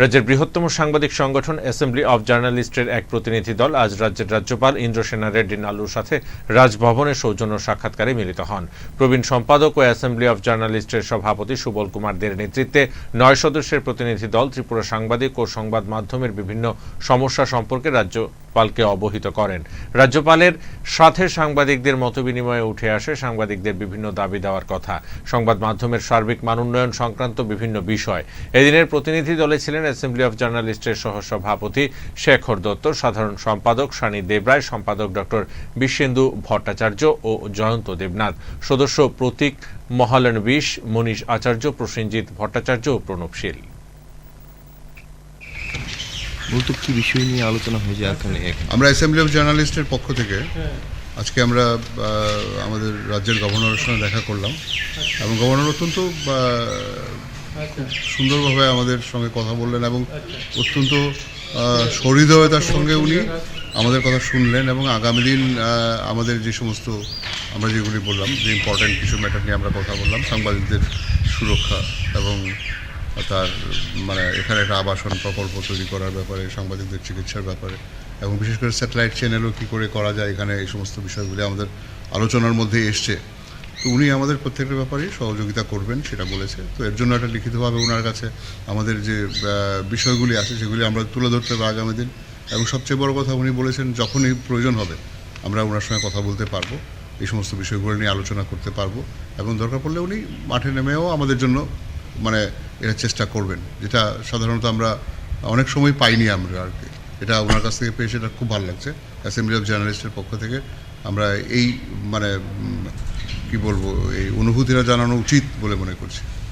রাজ্যের বৃহত্তম সাংবাদিক সংগঠন অ্যাসেম্বলি অব জার্নালিস্টের এক প্রতিনিধি দল আজ রাজ্যের রাজ্যপাল ইন্দ্রসেনা রেড্ডি নালুর সাথে রাজভবনে সৌজন্য সাক্ষাৎকারে মিলিত হন। প্রবীণ সম্পাদক ও অ্যাসেম্বলি অব জার্নালিস্টের সভাপতি সুবল কুমার দের নেতৃত্বে নয় সদস্যের প্রতিনিধি দল ত্রিপুরা সাংবাদিক ও সংবাদ মাধ্যমের বিভিন্ন সমস্যা সম্পর্কে রাজ্যপালকে অবহিত করেন। রাজ্যপালের সাথে সাংবাদিকদের মতবিনিময়ে উঠে আসে সাংবাদিকদের বিভিন্ন দাবি দেওয়ার কথা। সংবাদ মাধ্যমের সার্বিক মানোন্নয়ন সংক্রান্ত বিভিন্ন বিষয়। এদিনের প্রতিনিধি দলে ছিলেন অ্যাসেম্বলি অফ জার্নালিস্টের সহসভাপতি শেখর দত্ত, সাধারণ সম্পাদক সানি দেবরায়, সম্পাদক ডক্টর বিশ্বেন্দু ভট্টাচার্য ও জয়ন্ত দেবনাথ। সদস্য প্রতীক মহালন বিশ মনীষ আচার্য, প্রসেনজিৎ ভট্টাচার্য ও প্রণবশীল মূলত কি বিষয় নিয়ে আলোচনা হয়েছে এখানে? আমরা অ্যাসেম্বলি অফ জার্নালিস্টের পক্ষ থেকে আজকে আমরা আমাদের রাজ্যের গভর্নরের সঙ্গে দেখা করলাম। এবং গভর্নর অত্যন্ত সুন্দরভাবে আমাদের সঙ্গে কথা বললেন এবং অত্যন্ত সহৃদয়তার সঙ্গে উনি আমাদের কথা শুনলেন এবং আগামী দিন আমাদের যে সমস্ত, আমরা যেগুলি বললাম, যে ইম্পর্ট্যান্ট কিছু ম্যাটার নিয়ে আমরা কথা বললাম, সাংবাদিকদের সুরক্ষা এবং তার মানে এখানে একটা আবাসন প্রকল্প তৈরি করার ব্যাপারে, সাংবাদিকদের চিকিৎসার ব্যাপারে, এবং বিশেষ করে স্যাটেলাইট চ্যানেলও কী করে করা যায় এখানে, এই সমস্ত বিষয়গুলি আমাদের আলোচনার মধ্যে এসছে। তো উনি আমাদের প্রত্যেকটা ব্যাপারেই সহযোগিতা করবেন, সেটা বলেছে। তো এর জন্য একটা লিখিতভাবে ওনার কাছে আমাদের যে বিষয়গুলি আছে, সেগুলি আমরা তুলে ধরতে হবে আগামী দিন। এবং সবচেয়ে বড় কথা উনি বলেছেন, যখনই প্রয়োজন হবে, আমরা ওনার সঙ্গে কথা বলতে পারব, এই সমস্ত বিষয়গুলো নিয়ে আলোচনা করতে পারব। এবং দরকার পড়লে উনি মাঠে নেমেও আমাদের জন্য মানে এটা চেষ্টা করবেন, যেটা সাধারণত আমরা অনেক সময় পাইনি আমরা আর কি। এটা ওনার কাছ থেকে পেয়ে সেটা খুব ভালো লাগছে অ্যাসেম্বলি অফ জার্নালিস্টের পক্ষ থেকে। আমরা এই মানে কি বলব, এই অনুভূতিটা জানানো উচিত বলে মনে করছি।